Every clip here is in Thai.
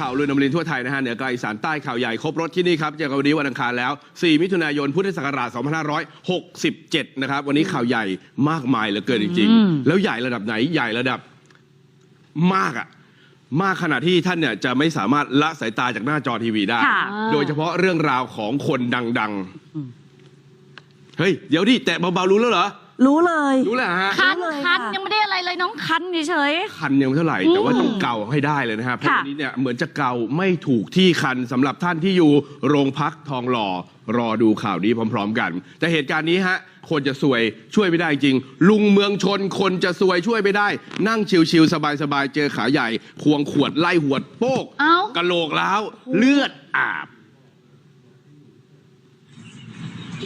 ข่าวลุยนำรินทร์ทั่วไทยนะฮะเหนือกลางอีสานใต้ข่าวใหญ่ครบรถที่นี่ครับเจอกันวันนี้วันอังคารแล้ว 4 มิถุนายนพุทธศักราช 2567 นะครับ วันนี้ข่าวใหญ่มากมายเหลือเกินจริงอืมๆแล้วใหญ่ระดับไหนใหญ่ระดับมากอะมากขนาดที่ท่านเนี่ยจะไม่สามารถละสายตาจากหน้าจอทีวีได้ ค่ะ โดยเฉพาะเรื่องราวของคนดัง ๆ เฮ้ย เดี๋ยวดิแตะเบาๆรู้แล้วเหรอ รู้เลย รู้แล้วฮะ คันรู้เลยคันค่ะ ยังไม่ได้อะไรเลยน้องคันเฉย คันยังไม่เท่าไหร่แต่ว่าต้องเกาให้ได้เลยนะฮะเพราะค่ะวันนี้เนี่ยเหมือนจะเกาไม่ถูกที่คันสำหรับท่านที่อยู่โรงพักทองหล่อรอดูข่าวนี้พร้อม ๆ กัน แต่เหตุการณ์นี้ฮะคนจะซวยช่วยไม่ได้จริง ลุงเมืองชนคนจะซวยช่วยไม่ได้ นั่งชิวๆสบายๆเจอขาใหญ่ ควงขวดไล่หวดโป๊กๆเอ้า กะโหลกแล้วเลือดอาบ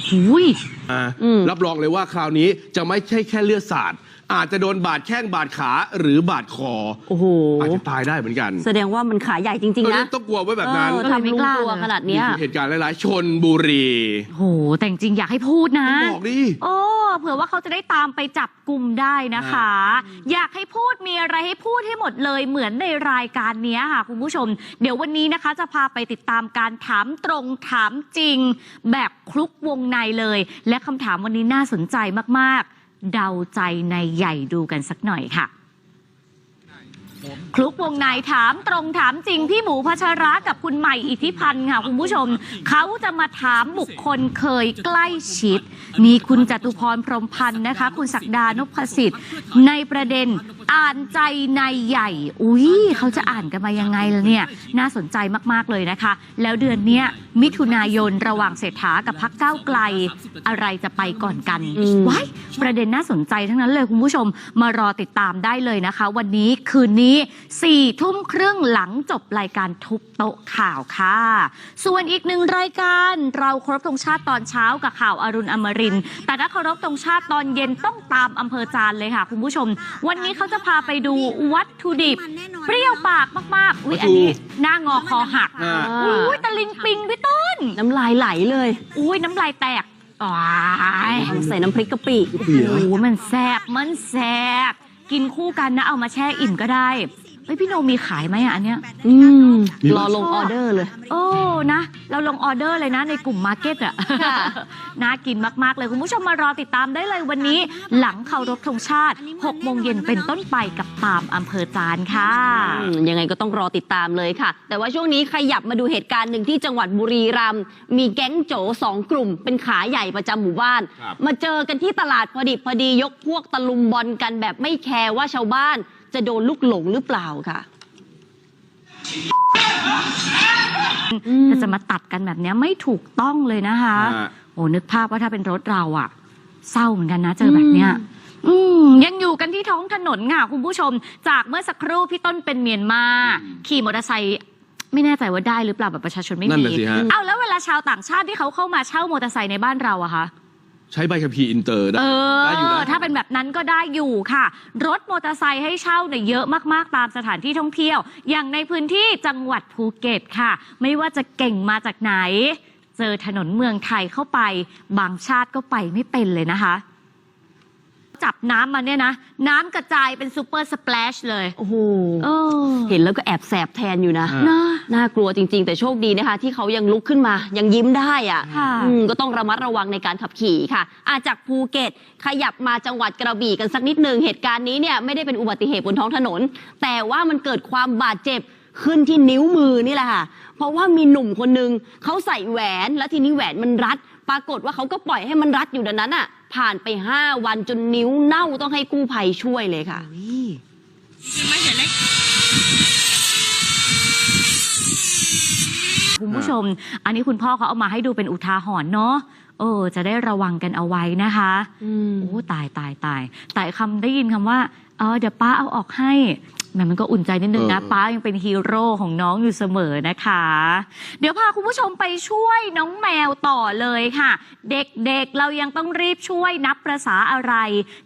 หุย อ่าอืม รับรองเลยว่าคราวนี้จะไม่ใช่แค่เลือดสาด อาจจะโดนบาดแข้งบาดขาหรือบาดคอ โอ้โห อาจจะตายได้เหมือนกันแสดงว่ามันขาใหญ่จริง ๆ นะ ต้องกลัวไว้แบบนั้นเออทำลุงตัวขนาดเนี้ย มีเหตุการณ์หลายๆ ชนบุรีโห แต่จริงๆอยากให้พูดนะ บอกดิ โอ้ เผื่อว่าเขาจะได้ตามไปจับกลุ่มได้นะคะ อยากให้พูดมีอะไรให้พูดให้หมดเลยเหมือนในรายการเนี้ยค่ะคุณผู้ชม เดี๋ยววันนี้นะคะจะพาไปติดตามการถามตรงถามจริง แบบคลุกวงในเลย และคำถามวันนี้น่าสนใจมากๆ เดาใจในใหญ่ดูกันสักหน่อยค่ะ คลุกวงในถามตรงถามจริง พี่หมูพัชระกับคุณใหม่อิทธิพันธ์ค่ะ คุณผู้ชม เขาจะมาถามบุคคลเคยใกล้ชิด มีคุณจตุพรพรหมพันธ์นะคะ คุณศักดานพสิทธิ์ในประเด็น อ่านใจในใหญ่ อุ้ยเขาจะอ่านกันมายังไงล่ะเนี่ย น่าสนใจมาก ๆ เลยนะคะ แล้วเดือนเนี้ยมิถุนายนระหว่างเศรษฐากับพักก้าวไกล อะไรจะไปก่อนกันอืมว้ายประเด็นน่าสนใจทั้งนั้นเลยคุณผู้ชมมารอติดตามได้เลยนะคะ วันนี้คืนนี้สี่ทุ่มครึ่งหลังจบรายการทุบโต๊ะข่าวค่ะ ส่วนอีกหนึ่งรายการเราเคารพธงชาติตอนเช้ากับข่าวอรุณอมรินทร์แต่ถ้าเคารพธงชาติตอนเย็นต้องตามอำเภอจานเลยค่ะ คุณผู้ชม วันนี้เขาจะพาไปดูวัตถุดิบ เปรี้ยวปากมากๆ อุ้ยอันนี้ หน้างอคอหัก อ่า อุ้ยตะลิงปิงพี่ต้น น้ำลายไหลเลย อุ้ยน้ำลายแตกว้ายใส่น้ำพริกกะปิโอ้โหมันแซบมันแซบกินคู่กันนะเอามาแช่อิ่มก็ได้ เฮ้ยพี่โนมีขายไหมอะอันเนี้ย อืม มีรอลงออเดอร์เลย โอ้นะ เราลงออเดอร์เลยนะในกลุ่มมาร์เก็ตอะค่ะ น่ากินมาก ๆ เลย คุณผู้ชมมารอติดตามได้เลยวันนี้ หลังเคารพธงชาติ6โมงเย็นเป็นต้นไปกับตามอำเภอจานค่ะ อืมยังไงก็ต้องรอติดตามเลยค่ะ แต่ว่าช่วงนี้ขยับมาดูเหตุการณ์หนึ่งที่จังหวัดบุรีรัมย์มีแก๊งโจสองกลุ่ม เป็นขาใหญ่ประจำหมู่บ้าน ครับ มาเจอกันที่ตลาดพอดีพอดียกพวกตะลุมบอลกันแบบไม่แคร์ว่าชาวบ้าน จะโดนลูกหลงหรือเปล่าค่ะแต่จะมาตัดกันแบบเนี้ยไม่ถูกต้องเลยนะคะอ่าโอ้นึกภาพว่าถ้าเป็นรถเราอะเศร้าเหมือนกันนะเจอแบบเนี้ย อืมยังอยู่กันที่ท้องถนนค่ะคุณผู้ชม จากเมื่อสักครู่พี่ต้นเป็นเมียนมา ขี่มอเตอร์ไซค์ไม่แน่ใจว่าได้หรือเปล่าแบบประชาชนไม่นั่นมีน่ะสิฮะ เอาแล้วเวลาชาวต่างชาติที่เขาเข้ามาเช่ามอเตอร์ไซค์ในบ้านเราอะคะ ใช้ใบขับขี่อินเตอร์ได้เอได้อยู่อ นะ ถ้าเป็นแบบนั้นก็ได้อยู่ค่ะ รถมอเตอร์ไซค์ให้เช่าเนี่ยเยอะมาก ๆ ตามสถานที่ท่องเที่ยว อย่างในพื้นที่จังหวัดภูเก็ตค่ะ ไม่ว่าจะเก่งมาจากไหน เจอถนนเมืองไทยเข้าไป บางชาติก็ไปไม่เป็นเลยนะคะ จับน้ำมาเนี่ยนะ น้ำกระจายเป็นซูเปอร์สเปลชเลยโอ้โห เออเห็นแล้วก็แอบแสบแทนอยู่นะอ่านะ น่ากลัวจริง ๆ แต่โชคดีนะคะ ที่เขายังลุกขึ้นมายังยิ้มได้อะค่ะ อืมก็ต้องระมัดระวังในการขับขี่ค่ะอาจากภูเก็ตขยับมาจังหวัดกระบี่กันสักนิดหนึ่งเหตุการณ์นี้เนี่ยไม่ได้เป็นอุบัติเหตุบนท้องถนน แต่ว่ามันเกิดความบาดเจ็บขึ้นที่นิ้วมือนี่แหละค่ะ เพราะว่ามีหนุ่มคนนึงเขาใส่แหวนแล้วทีนี้แหวนมันรัด ปรากฏว่าเขาก็ปล่อยให้มันรัดอยู่ดังนั้นอะ ผ่านไป5วันจนนิ้วเน่าต้องให้กู้ภัยช่วยเลยค่ะคุณผู้ชม อันนี้คุณพ่อเขาเอามาให้ดูเป็นอุทาหรณ์เนาะเออ จะได้ระวังกันเอาไว้นะคะอืมโอ้ตายตายตายแต่คำได้ยินคำว่าเออเดี๋ยวป้าเอาออกให้ แหมมันก็อุ่นใจนิดนึงนะเออ ป้ายังเป็นฮีโร่ของน้องอยู่เสมอนะคะ เดี๋ยวพาคุณผู้ชมไปช่วยน้องแมวต่อเลยค่ะ เด็กๆเรายังต้องรีบช่วยนับประษาอะไร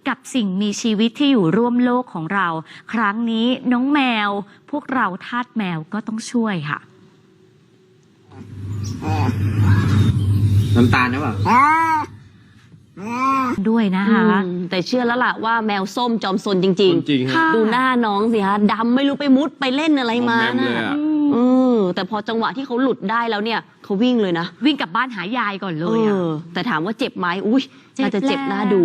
กับสิ่งมีชีวิตที่อยู่ร่วมโลกของเรา ครั้งนี้น้องแมว พวกเราทาสแมวก็ต้องช่วยค่ะ น้ำตาลหรือเปล่า ด้วยนะคะอืมแต่เชื่อแล้วล่ะว่าแมวส้มจอมซนจริงจริงฮะค่ะดูหน้าน้องสิคะดำไม่รู้ไปมุดไปเล่นอะไรมาแมมเลยนะอะอืมแต่พอจังหวะที่เขาหลุดได้แล้วเนี่ยเขาวิ่งเลยนะวิ่งกลับบ้านหายายก่อนเลยอะออแต่ถามว่าเจ็บไหมอุ้ยเจ็บน่าจะเจ็บแหละน่าดู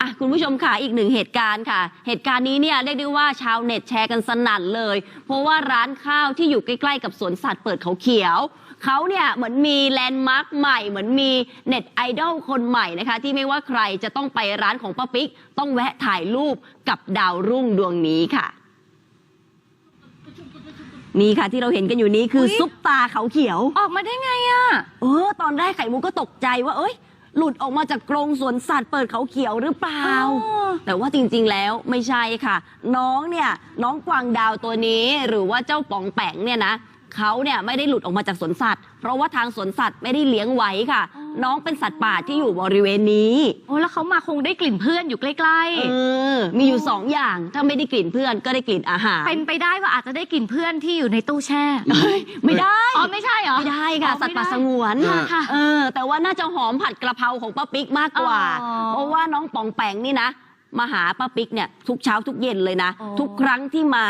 อะคุณผู้ชมค่ะอีกหนึ่งเหตุการณ์ค่ะ เหตุการณ์นี้เนี่ยเรียกได้ว่าชาวเน็ตแชร์กันสนั่นเลย เพราะว่าร้านข้าวที่อยู่ใกล้ๆ กับสวนสัตว์เปิดเขาเขียวเขาเนี่ยเหมือนมีแลนด์มาร์คใหม่ เหมือนมีเน็ตไอดอลคนใหม่นะคะ ที่ไม่ว่าใครจะต้องไปร้านของป้าปิ๊ก ต้องแวะถ่ายรูปกับดาวรุ่งดวงนี้ค่ะ นี่ค่ะที่เราเห็นกันอยู่นี้คืออย ซุปตาเขาเขียว ออกมาได้ไงอะ เออตอนแรกไข่มุกก็ตกใจว่า เอ้ย หลุดออกมาจากกรงสวนสัตว์เปิดเขาเขียวหรือเปล่าอ๋อแต่ว่าจริงๆแล้วไม่ใช่ค่ะ น้องเนี่ยน้องกวางดาวตัวนี้ หรือว่าเจ้าป๋องแปงเนี่ยนะเขาเนี่ยไม่ได้หลุดออกมาจากสวนสัตว์ เพราะว่าทางสวนสัตว์ไม่ได้เลี้ยงไว้ค่ะ น้องเป็นสัตว์ป่าที่อยู่บริเวณนี้ โอ้แล้วเขามาคงได้กลิ่นเพื่อนอยู่ใกล้เออ มีอยู่สองอย่าง ถ้าไม่ได้กลิ่นเพื่อนก็ได้กลิ่นอาหารๆ เป็นไปได้ว่าอาจจะได้กลิ่นเพื่อนที่อยู่ในตู้แช่ เฮ้ยไม่ได้ อ๋อไม่ใช่เหรอ ไม่ได้ค่ะ อ๋อสัตว์ป่าไม่สได้งวนอ่าค่ะเออ แต่ว่าน่าจะหอมผัดกระเพราของป้าปิ๊กมากกว่า อ๋อเพราะว่าน้องปองแปงนี่นะ มาหาป้าปิ๊กเนี่ยทุกเช้าทุกเย็นเลยนะ อ๋อ ทุกครั้งที่มา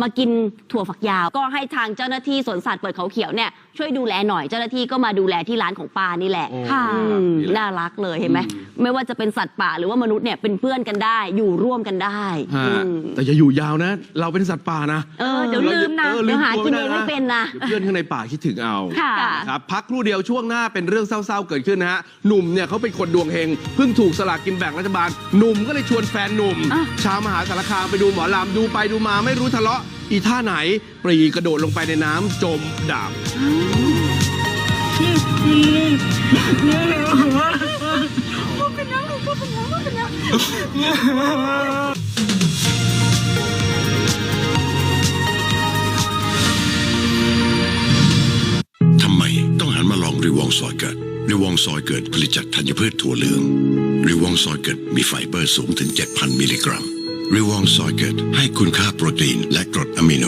มากินถั่วฝักยาว ก็ให้ทางเจ้าหน้าที่สวนสัตว์เปิดเขาเขียวเนี่ย ช่วยดูแลหน่อยเจ้าหน้าที่ก็มาดูแลที่ร้านของป้านี่แหละโอ้ค่ะอืมนี่แหละน่ารักเลยเห็นไหมไม่ว่าจะเป็นสัตว์ป่าหรือว่ามนุษย์เนี่ยเป็นเพื่อนกันได้ อยู่ร่วมกันได้ฮะอืมแต่อย่าอยู่ยาวนะ เราเป็นสัตว์ป่านะเออเดี๋ยวลืมนะออเดี๋ยวหาตัวกินเองไม่เป็นนะเดี๋ยวเพื่อนข้างในป่าคิดถึงเอาค่ะ ครับพักครู่เดียวช่วงหน้าเป็นเรื่องเศร้าๆเกิดขึ้นนะฮะหนุ่มเนี่ยเขาเป็นคนดวงเฮงเพิ่งถูกสลากกินแบ่งรัฐบาลหนุ่มก็เลยชวนแฟนหนุ่มอะชาวมหาสารคามไปดูหมอลำดูไปดูมาไม่รู้ทะเลาะอีท่าไหนปรีกระโดดลงไปในน้ำจมดับทำไมต้องหันมาลองรีวองซอยเกิดรีวองซอยเกิดผลิตจากธัญพืชถั่วเหลืองรีวองซอยเกิดมีไฟเบอร์สูงถึง 7,000 มิลลิกรัม รีวองซอยเกิดให้คุณค่าโปรตีนและกรดอะมิโน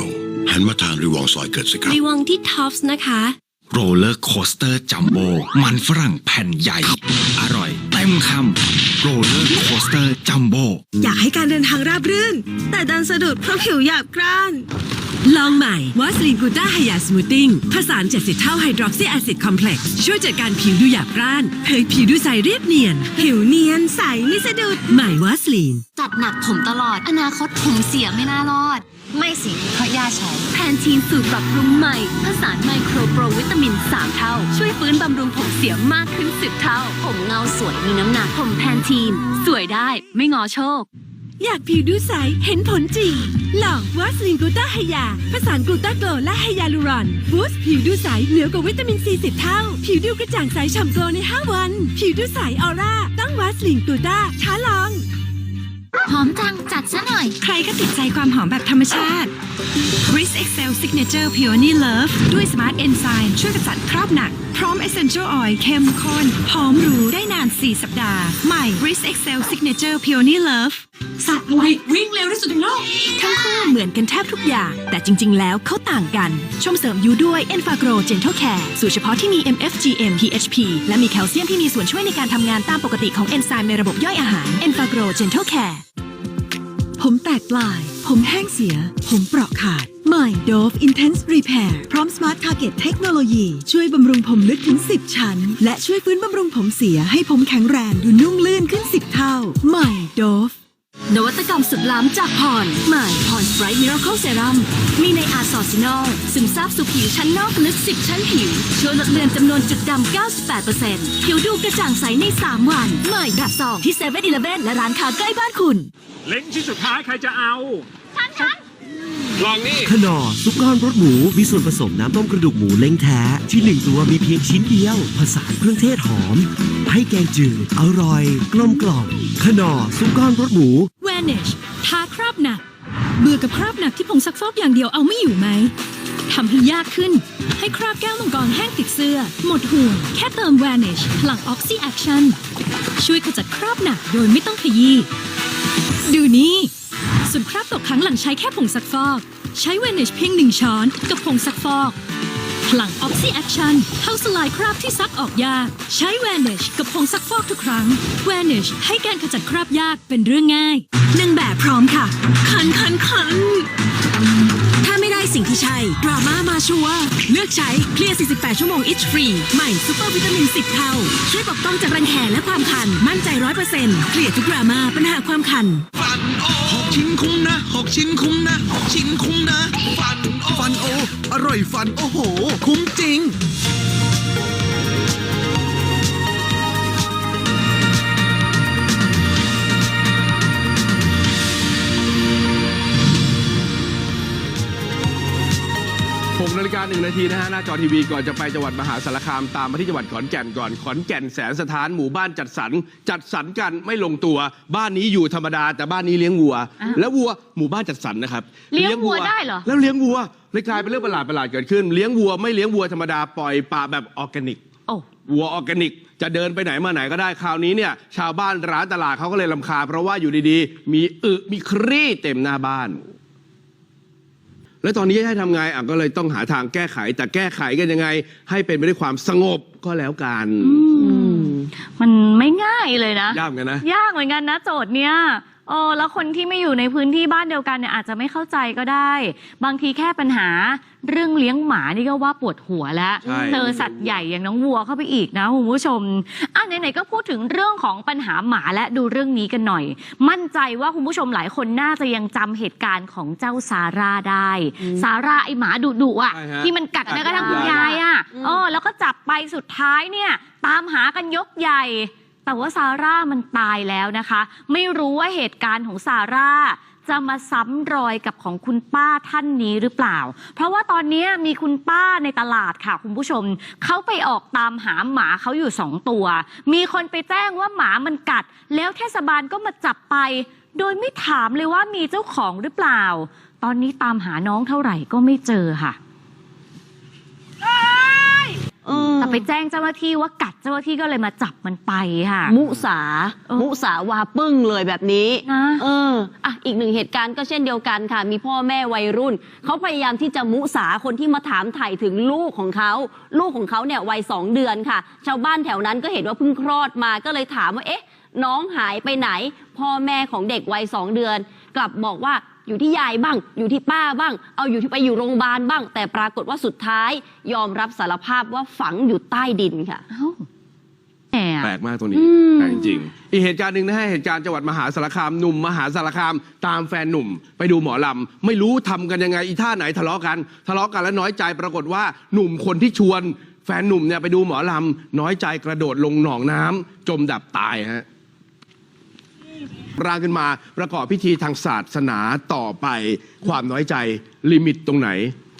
หันมาทานรีวองซอยเกิดสิครับ รีวังที่ท็อปส์นะคะ โรลเลอร์โคสเตอร์จัมโบ้มันฝรั่งแผ่นใหญ่ อร่อย เต็มคำโรลเลอร์โคสเตอร์จัมโบ้อยากให้การเดินทางราบรื่น แต่ดันสะดุดเพราะผิวหยาบกร้าน ลองใหม่วาสลีนกูต้าไฮยาสมูทติ้งผสาน70 เท่าไฮดรอกซีแอซิดคอมเพล็กซ์ช่วยจัดการผิวดูหยาบกร้านเผยผิวดูใสเรียบเนียน ผิวเนียนใสไม่สะดุดใหม่วาสลีนจัดหนักผมตลอดอนาคตผมเสียไม่น่ารอด ไม่สิเพราะย่าใช้ แพนทีนสูตรปรับปรุงใหม่ผสานไมโครโปรวิตามิน 3 เท่า ช่วยฟื้นบำรุงผมเสียมากขึ้น 10 เท่า ผมเงาสวยมีน้ำหนักผมแพนทีน สวยได้ไม่งอโชค อยากผิวดูใส เห็นผลจริงลองวาสลินกลูต้าไฮยาผสานกลูต้าโกลและไฮยาลูรอนบูสต์ผิวดูใสเหนือกว่าวิตามินซี10เท่า ผิวดูกระจ่างใสฉ่ำโกลใน 5 วัน ผิวดูใสออร่าต้องวาสลินกลูต้าท้าลอง หอมจังจัดซะหน่อย ใครก็ติดใจความหอมแบบธรรมชาติ r i s Excel Signature Peony Love ด้วย Smart Enzyme ช่วยกำจัดคราบหนัก พร้อม Essential Oil เข้มข้นหอมหรูได้นาน 4 สัปดาห์ ใหม่ r i s Excel Signature Peony Love สัตว์ อะไรวิ่งเร็วที่สุดในโลก ทั้งคู่เหมือนกันแทบทุกอย่าง แต่จริง ๆ แล้วเขาต่างกัน ชมเสริมยูด้วย e n f a g r o Gentle Care สูตรเฉพาะที่มี MFGM PHP และมีแคลเซียมที่มีส่วนช่วยในการทำงานตามปกติของเอนไซม์ในระบบย่อยอาหาร e n f a g r o Gentle Care ผมแตกปลาย ผมแห้งเสีย ผมเปราะขาดใหม่ Dove Intense Repair พร้อม Smart Target เทคโนโลยี ช่วยบำรุงผมลึกถึง 10 ชั้น และช่วยฟื้นบำรุงผมเสียให้ผมแข็งแรงดูนุ่มลื่นขึ้น 10 เท่า ใหม่ Dove นวัตกรรมสุดล้ำจากพรใหม่พรสไ r ร g ์มิราเคิลเซรั่มมีในอาร์ซอซินอลซึมซาบสู่ผิวชั้นนอกลึก 10 ชั้นผิว ช่วยลดเลือนจำนวนจุดดำ 98%ผิวดูกระจ่างใสใน 3 วัน ใหม่แบบซองที่7 e เ e ่ e อและร้านค้าใกล้บ้านคุณ เล้งชิ้นสุดท้ายใครจะเอา ลองนี่ขนอซุปก้อนรสหมูมีส่วนผสมน้ำต้มกระดูกหมูเล้งแท้ ที่หนึ่งตัวมีเพียงชิ้นเดียว ผสานเครื่องเทศหอม ให้แกงจืดอร่อย กลมกล่อมขนอซุปก้อนรสหมู Vanish ทาคราบหนัก เบื่อกับคราบหนักที่ผงซักฟอกอย่างเดียวเอาไม่อยู่ไหมทำให้ยากขึ้น ให้คราบแก้วมังกรแห้งติดเสื้อ หมดห่วงแค่เติม Vanish พลัง Oxy Action ช่วยขจัดคราบหนักโดยไม่ต้องขยี้ดูนี่ ส่วนคราบตกค้างหลังใช้แค่ผงซักฟอก ใช้ Vanish เพียงหนึ่งช้อนกับผงซักฟอกพลัง Oxy Action เข้าสลายคราบที่ซักออกยาก ใช้ Vanish กับผงซักฟอกทุกครั้ง Vanish ให้การขจัดคราบยากเป็นเรื่องง่ายหนึ่งแบบพร้อมค่ะ คันคันคันถ้าไม่ได้สิ่งที่ใช่ดราม่ามาชัวเลือกใช้เคลียร์ 48 ชั่วโมง itch free ใหม่ซูเปอร์วิตามิน 10 เท่า ช่วยปกป้องจากรังแคและความคัน มั่นใจ 100%เคลียร์ทุกดราม่าปัญหาความคัน นโอหกชิ้นคุ้มนะหกชิ้นคุ้มนะหกชิ้นคุ้มนะ ฟันโอฟันโอ อร่อยฟันโอ้โห คุ้มจริง นาฬิกาหนึ่งนาทีนะฮะหน้าจอทีวีก่อนจะไปจังหวัดมหาสารคามตามมาที่จังหวัดขอนแก่นก่อนขอนแก่นแสนสถานหมู่บ้านจัดสรรจัดสรรกันไม่ลงตัว บ้านนี้อยู่ธรรมดาแต่บ้านนี้เลี้ยงวัวอ้าวแล้ววัวหมู่บ้านจัดสรรนะครับเลี้ยงวัวได้เหรอแล้วเลี้ยงวัวเลยกลายเป็นเรื่องประหลาดประหลาดๆเกิดขึ้น เลี้ยงวัวไม่เลี้ยงวัวธรรมดาปล่อยป่าแบบออร์แกนิกโอ้วัวออร์แกนิกจะเดินไปไหนมาไหนก็ได้คราวนี้เนี่ย ชาวบ้านร้านตลาดเขาก็เลยลำคาญเพราะว่าอยู่ดีๆ มีอึมีครีเต็มหน้าบ้าน แล้วตอนนี้ให้ทำไงอะก็เลยต้องหาทางแก้ไขแต่แก้ไขกันยังไง ให้เป็นไปด้วยความสงบ ก็แล้วกันมันไม่ง่ายเลยนะ ยากเหมือนกันนะ ยากเหมือนกันนะโจทย์เนี้ยเออแล้วคนที่ไม่อยู่ในพื้นที่บ้านเดียวกันเนี่ยอาจจะไม่เข้าใจก็ได้ บางทีแค่ปัญหาเรื่องเลี้ยงหมานี่ก็ว่าปวดหัวแล้ว ใช่ เจอสัตว์ใหญ่อย่างน้องวัวเข้าไปอีกนะคุณผู้ชมอะไหนๆก็พูดถึงเรื่องของปัญหาหมาและดูเรื่องนี้กันหน่อย มั่นใจว่าคุณผู้ชมหลายคนน่าจะยังจำเหตุการณ์ของเจ้าซาร่าได้ ซาร่าไอหมาดุดุๆอะใช่ฮะที่มันกัดกัดแม้กระทั่งคุคุณณยายยายอะเออแล้วก็จับไปสุดท้ายเนี่ยตามหากันยกใหญ่ แต่ว่าซาร่ามันตายแล้วนะคะ ไม่รู้ว่าเหตุการณ์ของซาร่าจะมาซ้ำรอยกับของคุณป้าท่านนี้หรือเปล่า เพราะว่าตอนนี้มีคุณป้าในตลาดค่ะคุณผู้ชม เขาไปออกตามหาหมาเขาอยู่สองตัว มีคนไปแจ้งว่าหมามันกัด แล้วเทศบาลก็มาจับไป โดยไม่ถามเลยว่ามีเจ้าของหรือเปล่า ตอนนี้ตามหาน้องเท่าไหร่ก็ไม่เจอค่ะ แต่ไปแจ้งเจ้าหน้าที่ว่ากัดเจ้าหน้าที่ก็เลยมาจับมันไปค่ะ มุสาเออมุสาวาปึ้งเลยแบบนี้นะเอออะอีกหนึ่งเหตุการณ์ก็เช่นเดียวกันค่ะ มีพ่อแม่วัยรุ่น เขาพยายามที่จะมุสาคนที่มาถามไถ่ถึงลูกของเขา ลูกของเขาเนี่ยวัยสองเดือนค่ะ ชาวบ้านแถวนั้นก็เห็นว่าเพิ่งคลอดมาก็เลยถามว่าเอ๊ะ น้องหายไปไหน พ่อแม่ของเด็กวัยสองเดือน กลับบอกว่า อยู่ที่ยายบ้าง อยู่ที่ป้าบ้าง เอาอยู่ที่ไปอยู่โรงพยาบาลบ้าง แต่ปรากฏว่าสุดท้ายยอมรับสารภาพว่าฝังอยู่ใต้ดินค่ะ เอ้าแหม แปลกมากตรงนี้อืม แปลกจริงๆอีกเหตุการณ์หนึ่งนะฮะเหตุการณ์จังหวัดมหาสารคามหนุ่มมหาสารคาม ตามแฟนหนุ่ม ไปดูหมอลำไม่รู้ทำกันยังไงอีท่าไหนทะเลาะกัน ทะเลาะกันแล้วน้อยใจปรากฏว่าหนุ่มคนที่ชวน แฟนหนุ่มเนี่ยไปดูหมอลำน้อยใจกระโดดลงหนองน้ำจมดับตายฮะ ร่างขึ้นมาประกอบพิธีทางศาสนาต่อไปความน้อยใจลิมิตตรงไหน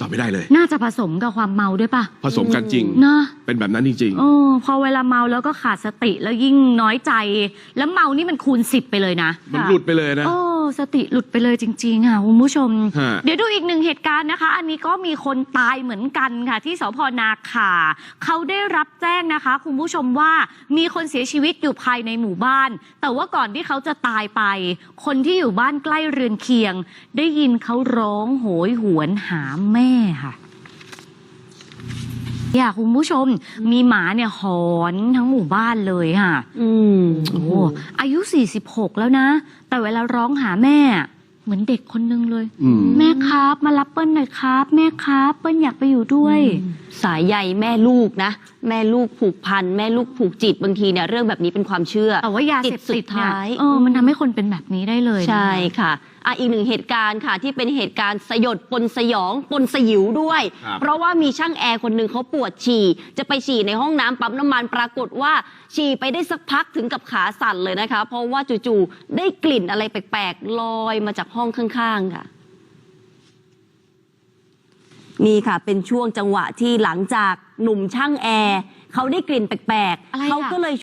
ตอบไม่ได้เลย น่าจะผสมกับความเมาด้วยป่ะผสมกันจริงนะเป็นแบบนั้นจริงเออพอเวลาเมาแล้วก็ขาดสติแล้วยิ่งน้อยใจ แล้วเมานี่มันคูณสิบไปเลยนะๆมันหลุดไปเลยนะ โอ้ สติหลุดไปเลยจริงๆค่ะคุณผู้ชม ฮะ เดี๋ยวดูอีกหนึ่งเหตุการณ์นะคะ อันนี้ก็มีคนตายเหมือนกันค่ะ ที่สพนาขาเขาได้รับแจ้งนะคะ คุณผู้ชมว่ามีคนเสียชีวิตอยู่ภายในหมู่บ้าน แต่ว่าก่อนที่เขาจะตายไป คนที่อยู่บ้านใกล้เรือนเคียง ได้ยินเขาร้องโหยหวนหาแม่ค่ะ อยากคุณผู้ชมมีหมาเนี่ยหอนทั้งหมู่บ้านเลยค่ะ อืมโอ้โหอายุ 46 แล้วนะ แต่เวลาร้องหาแม่ เหมือนเด็กคนนึงเลย อืม แม่ครับ มารับเปิ้ลหน่อยครับ แม่ครับ เปิ้ลอยากไปอยู่ด้วย สายใยแม่ลูกนะ แม่ลูกผูกพัน แม่ลูกผูกจิตบางทีเนี่ยเรื่องแบบนี้เป็นความเชื่อ แต่ว่ายาเสพจิตสุติดดเนี่ยท้าย เออมันทำให้คนเป็นแบบนี้ได้เลยนะคะ ใช่ค่ะอะ อีกหนึ่งเหตุการณ์ค่ะ ที่เป็นเหตุการณ์สยดปนสยองปนสยิวด้วย ครับ เพราะว่ามีช่างแอร์คนหนึ่งเขาปวดฉี่ จะไปฉี่ในห้องน้ำปั๊มน้ำมันปรากฏว่า ฉี่ไปได้สักพักถึงกับขาสั่นเลยนะคะ เพราะว่าจู่ๆได้กลิ่นอะไรแปลกๆลอยมาจากห้องข้างๆค่ะ นี่ค่ะ เป็นช่วงจังหวะที่หลังจากหนุ่มช่างแอร์เขาได้กลิ่นแปลกอะไรๆอะเขาก็เลย